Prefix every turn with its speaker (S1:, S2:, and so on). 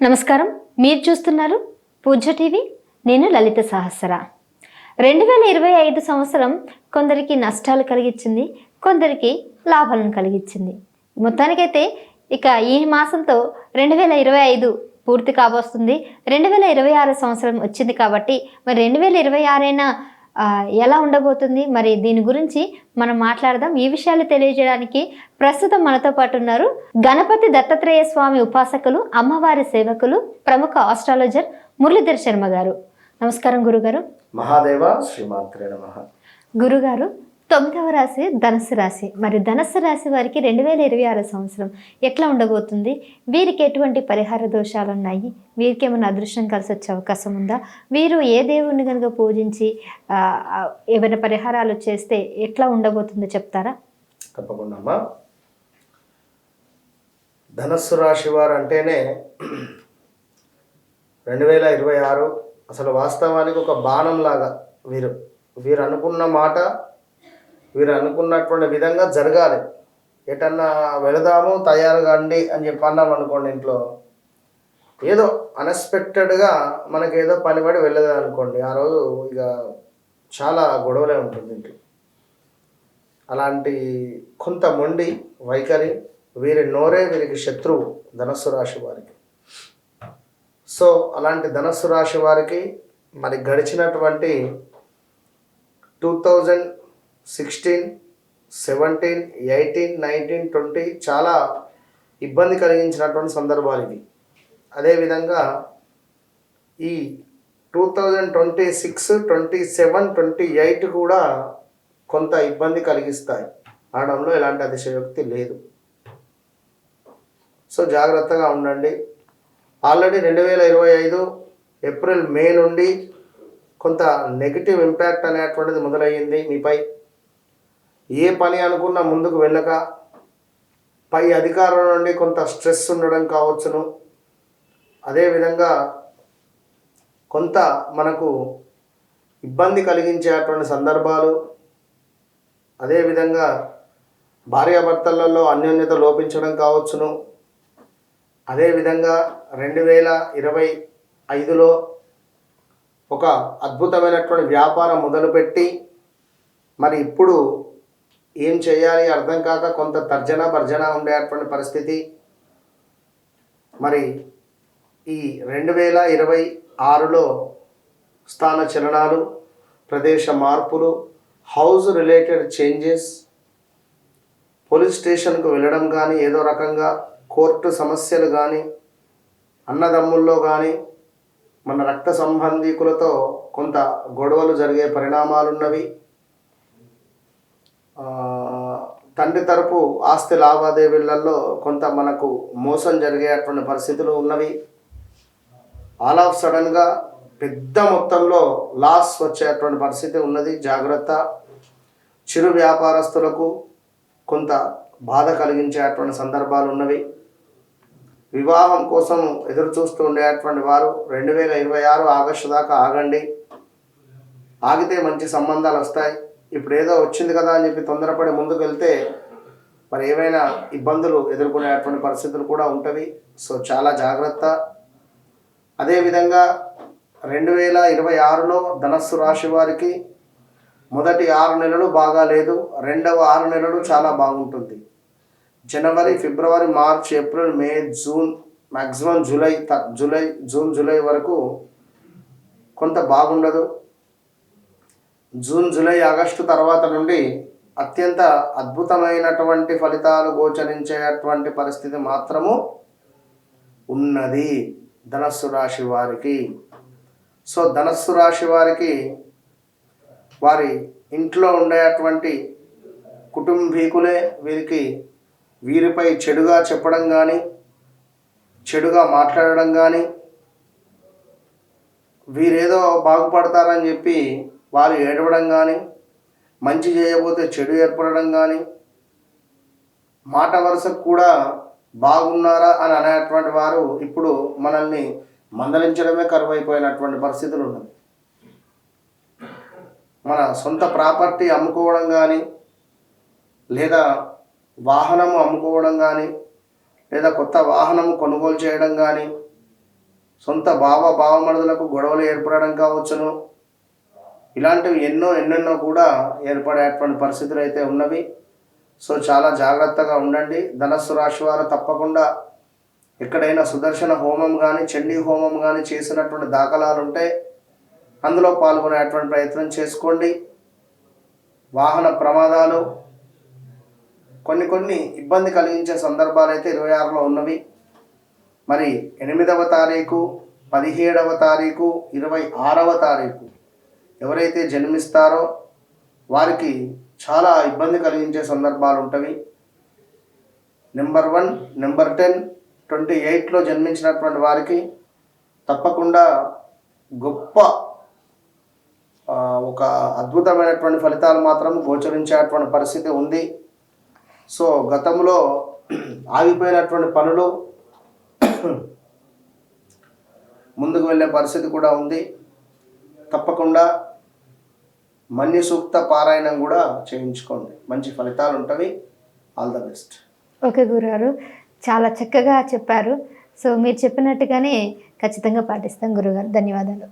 S1: నమస్కారం. మీరు చూస్తున్నారు పూజ టీవీ. నేను లలిత సహస్ర. రెండు వేల ఇరవై ఐదు సంవత్సరం కొందరికి నష్టాలు కలిగించింది కొందరికి లాభాలను కలిగించింది మొత్తానికైతే ఇక ఈ మాసంతో రెండు వేల ఇరవై ఐదు పూర్తి కాబోస్తుంది. రెండు వేల ఇరవై ఆరు సంవత్సరం వచ్చింది కాబట్టి మరి రెండు వేల ఇరవై ఆరైనా ఎలా ఉండబోతుంది? మరి దీని గురించి మనం మాట్లాడదాం. ఈ విషయాలు తెలియజేయడానికి ప్రస్తుతం మనతో పాటు ఉన్నారు గణపతి దత్తాత్రేయ స్వామి ఉపాసకులు అమ్మవారి సేవకులు ప్రముఖ ఆస్ట్రాలజర్ మురళీధర్ శర్మ గారు. నమస్కారం గురుగారు.
S2: మహాదేవ శ్రీమాత్రే నమ.
S1: గురుగారు తొమ్మిదవ రాశి ధనస్సు రాశి. మరి ధనస్సు రాశి వారికి రెండు వేల ఇరవై ఆరు సంవత్సరం ఎట్లా ఉండబోతుంది? వీరికి ఎటువంటి పరిహార దోషాలు ఉన్నాయి? వీరికి ఏమైనా అదృష్టం కలిసి వచ్చే అవకాశం ఉందా? వీరు ఏ దేవుణ్ణి కనుక పూజించి ఏమైనా పరిహారాలు చేస్తే ఎట్లా ఉండబోతుందో చెప్తారా?
S2: తప్పకుండా అమ్మా. ధనస్సు రాశి వారు అంటేనే రెండు వేల ఇరవై ఆరు అసలు వాస్తవానికి ఒక బాణం లాగా వీరు. వీరు అనుకున్న మాట వీరు అనుకున్నటువంటి విధంగా జరగాలి. ఎటన్నా వెళదాము తయారు కండి అని చెప్పి అన్నాం అనుకోండి ఇంట్లో. ఏదో అన్ఎక్స్పెక్టెడ్గా మనకి ఏదో పని పడి వెళ్ళదు అనుకోండి. ఆ రోజు ఇక చాలా గొడవలే ఉంటుంది ఇంట్లో. అలాంటి కొంత మొండి వైఖరి వీరి నోరే వీరికి శత్రువు ధనస్సు రాశి వారికి. సో అలాంటి ధనస్సు రాశి వారికి మరి గడిచినటువంటి two thousand sixteen seventeen eighteen nineteen twenty చాలా ఇబ్బంది కలిగించినటువంటి సందర్భాలు ఇవి. అదేవిధంగా ఈ two thousand twenty six twenty seven twenty eight కూడా కొంత ఇబ్బంది కలిగిస్తాయి. ఆడంలో ఎలాంటి అతిశయోక్తి లేదు. సో జాగ్రత్తగా ఉండండి. ఆల్రెడీ రెండు వేల ఇరవై ఐదు ఏప్రిల్ మే నుండి కొంత నెగిటివ్ ఇంపాక్ట్ అనేటువంటిది మొదలయ్యింది మీపై. ఏ పని అనుకున్నా ముందుకు వెళ్ళక పై అధికారుల నుండి కొంత స్ట్రెస్ ఉండడం కావచ్చును. అదేవిధంగా కొంత మనకు ఇబ్బంది కలిగించేటువంటి సందర్భాలు అదేవిధంగా భార్యాభర్తలలో అన్యోన్యత లోపించడం కావచ్చును. అదేవిధంగా రెండు వేల ఇరవై ఐదులో ఒక అద్భుతమైనటువంటి వ్యాపారం మొదలుపెట్టి మరి ఇప్పుడు ఏం చేయాలి అర్థం కాక కొంత తర్జన భర్జన ఉండేటువంటి పరిస్థితి. మరి ఈ రెండు వేల ఇరవై ఆరులో స్థాన చలనాలు ప్రదేశ మార్పులు హౌస్ రిలేటెడ్ చేంజెస్ పోలీస్ స్టేషన్కు వెళ్ళడం కానీ ఏదో రకంగా కోర్టు సమస్యలు కానీ అన్నదమ్ముల్లో కానీ మన రక్త సంబంధీకులతో కొంత గొడవలు జరిగే పరిణామాలున్నవి. తండ్రి తరపు ఆస్తి లావాదేవీలలో కొంత మనకు మోసం జరిగేటువంటి పరిస్థితులు ఉన్నవి. ఆల్ ఆఫ్ సడన్గా పెద్ద మొత్తంలో లాస్ వచ్చేటువంటి పరిస్థితి ఉన్నది. జాగ్రత్త. చిరు వ్యాపారస్తులకు కొంత బాధ కలిగించేటువంటి సందర్భాలు ఉన్నవి. వివాహం కోసం ఎదురు చూస్తూ ఉండేటువంటి వారు రెండు వేల ఇరవై ఆరు ఆగస్టు దాకా ఆగండి. ఆగితే మంచి సంబంధాలు వస్తాయి. ఇప్పుడు ఏదో వచ్చింది కదా అని చెప్పి తొందరపడి ముందుకు వెళ్తే మరి ఏవైనా ఇబ్బందులు ఎదుర్కొనేటువంటి పరిస్థితులు కూడా ఉంటవి. సో చాలా జాగ్రత్త. అదేవిధంగా రెండు వేల ఇరవై ఆరులో ధనస్సు రాశి వారికి మొదటి ఆరు నెలలు బాగా లేదు. రెండవ ఆరు నెలలు చాలా బాగుంటుంది. జనవరి ఫిబ్రవరి March April May June maximum July త- జూలై జూన్ జూలై వరకు కొంత బాగుండదు. జూన్ జూలై ఆగస్టు తర్వాత నుండి అత్యంత అద్భుతమైనటువంటి ఫలితాలు గోచరించేటువంటి పరిస్థితి మాత్రము ఉన్నది ధనస్సు రాశి వారికి. సో ధనస్సు రాశి వారికి వారి ఇంట్లో ఉండేటువంటి కుటుంబీకులే వీరికి వీరిపై చెడుగా చెప్పడం కానీ చెడుగా మాట్లాడడం కానీ వీరేదో బాగుపడతారని చెప్పి వారు ఏడవడం కానీ మంచి చేయబోతే చెడు ఏర్పడడం కానీ మాట వరుసకు కూడా బాగున్నారా అని అనేటువంటి వారు ఇప్పుడు మనల్ని మందలించడమే కరువైపోయినటువంటి పరిస్థితులు ఉన్నది. మన సొంత ప్రాపర్టీ అమ్ముకోవడం కానీ లేదా వాహనము అమ్ముకోవడం కానీ లేదా కొత్త వాహనము కొనుగోలు చేయడం కానీ సొంత భావ భావమరుదులకు గొడవలు ఏర్పడడం కావచ్చును ఇలాంటివి ఎన్నో ఎన్నెన్నో కూడా ఏర్పడేటువంటి పరిస్థితులు అయితే ఉన్నవి. సో చాలా జాగ్రత్తగా ఉండండి. ధనస్సు రాశి వారు తప్పకుండా ఎక్కడైనా సుదర్శన హోమం కానీ చండీ హోమం కానీ చేసినటువంటి దాఖలాలు ఉంటే అందులో పాల్గొనేటువంటి ప్రయత్నం చేసుకోండి. వాహన ప్రమాదాలు కొన్ని కొన్ని ఇబ్బంది కలిగించే సందర్భాలు అయితే ఇరవై ఆరులో ఉన్నవి. మరి ఎనిమిదవ తారీఖు పదిహేడవ తారీఖు ఇరవై ఆరవ తారీఖు ఎవరైతే జన్మిస్తారో వారికి చాలా ఇబ్బంది కలిగించే సందర్భాలు ఉంటవి. Number one number ten twenty ఎయిట్లో జన్మించినటువంటి వారికి తప్పకుండా గొప్ప ఒక అద్భుతమైనటువంటి ఫలితాలు మాత్రం గోచరించేటువంటి పరిస్థితి ఉంది. సో గతంలో ఆగిపోయినటువంటి పనులు ముందుకు వెళ్ళే పరిస్థితి కూడా ఉంది. తప్పకుండా మన్య సూక్త పారాయణం కూడా చేయించుకోండి. మంచి ఫలితాలు ఉంటాయి ఆల్ ద బెస్ట్.
S1: ఓకే గురుగారు చాలా చక్కగా చెప్పారు. సో మీరు చెప్పినట్టుగానే ఖచ్చితంగా పాటిస్తాం గురుగారు. ధన్యవాదాలు.